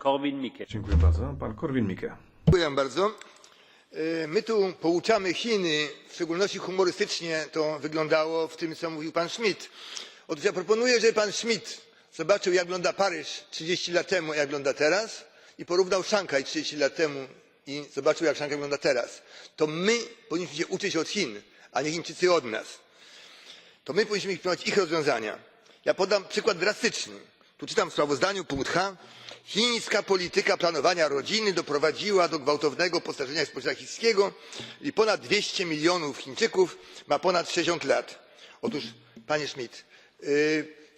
Korwin-Mikke. Dziękuję bardzo. Pan Korwin-Mikke. Dziękuję bardzo. E, My tu pouczamy Chiny, w szczególności humorystycznie to wyglądało w tym, co mówił pan Schmidt. Otóż ja proponuję, żeby pan Schmidt zobaczył, jak wygląda Paryż 30 lat temu, jak wygląda teraz i porównał Szanghaj 30 lat temu i zobaczył, jak Szanghaj wygląda teraz. To my powinniśmy się uczyć od Chin, a nie Chińczycy od nas. To my powinniśmy pilnować ich rozwiązania. Ja podam przykład drastyczny. Tu czytam w sprawozdaniu punkt H. Chińska polityka planowania rodziny doprowadziła do gwałtownego postarzenia społeczeństwa chińskiego i ponad 200 milionów Chińczyków ma ponad 60 lat. Otóż, panie Schmidt, yy,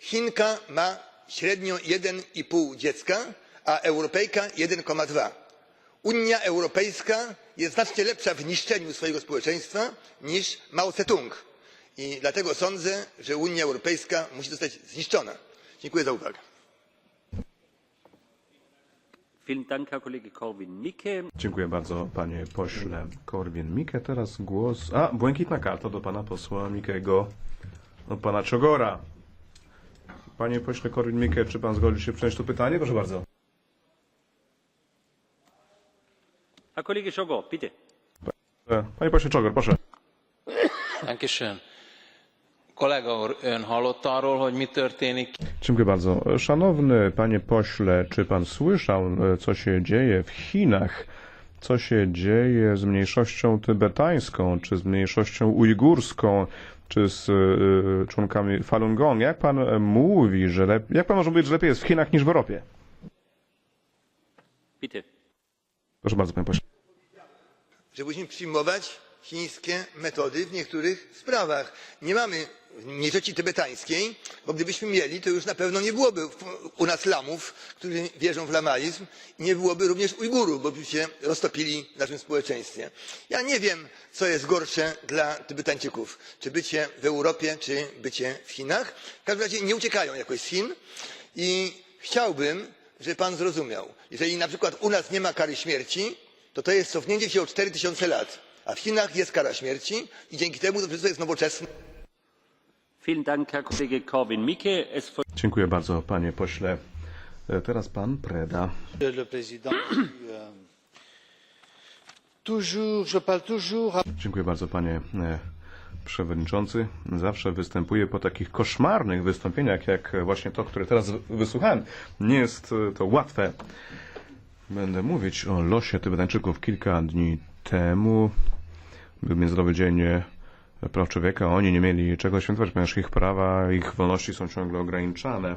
Chinka ma średnio 1,5 dziecka, a Europejka 1,2. Unia Europejska jest znacznie lepsza w niszczeniu swojego społeczeństwa niż Mao Tse-tung. I dlatego sądzę, że Unia Europejska musi zostać zniszczona. Dziękuję za uwagę. Dziękuję bardzo, panie pośle Korwin-Mikke. Teraz głos... A, błękitna karta do pana posła Mikego. Do pana Czogora. Panie pośle Korwin-Mikke, czy pan zgodzi się przyjąć to pytanie? Proszę bardzo. Herr Kollege Schogor, bitte. Panie pośle Czogor, proszę. Dankeschön. Kollega úr, ön hallott arról, hogy mi történik? Dziękuję bardzo. Szanowny panie pośle, czy pan słyszał, e, co się dzieje w Chinach? Co się dzieje z mniejszością tybetańską, czy z mniejszością ujgurską, czy z e, członkami Falun Gong? Jak pan mówi, że lep... jak pan może mówić, że lepiej jest w Chinach niż w Europie? Bitte. Proszę bardzo, panie pośle. że musimy przyjmować chińskie metody w niektórych sprawach. Nie mamy mniejszości tybetańskiej, bo gdybyśmy mieli, to już na pewno nie byłoby u nas lamów, którzy wierzą w lamaizm i nie byłoby również Ujgurów, bo by się roztopili w naszym społeczeństwie. Ja nie wiem, co jest gorsze dla Tybetańczyków, czy bycie w Europie, czy bycie w Chinach. W każdym razie nie uciekają jakoś z Chin i chciałbym, żeby pan zrozumiał, jeżeli na przykład u nas nie ma kary śmierci, to to jest cofnięcie się o 4000 lat. A w Chinach jest kara śmierci i dzięki temu to wszystko jest nowoczesne. Dziękuję bardzo, panie pośle. E, Teraz pan Preda. Euh, Dziękuję bardzo, panie e, przewodniczący. Zawsze występuję po takich koszmarnych wystąpieniach, jak właśnie to, które teraz wysłuchałem. Nie jest e, to łatwe. Będę mówić o losie Tybetańczyków kilka dni temu. Był Międzynarodowy Dzień e, Praw Człowieka. Oni nie mieli czego świętować, ponieważ ich prawa, ich wolności są ciągle ograniczane.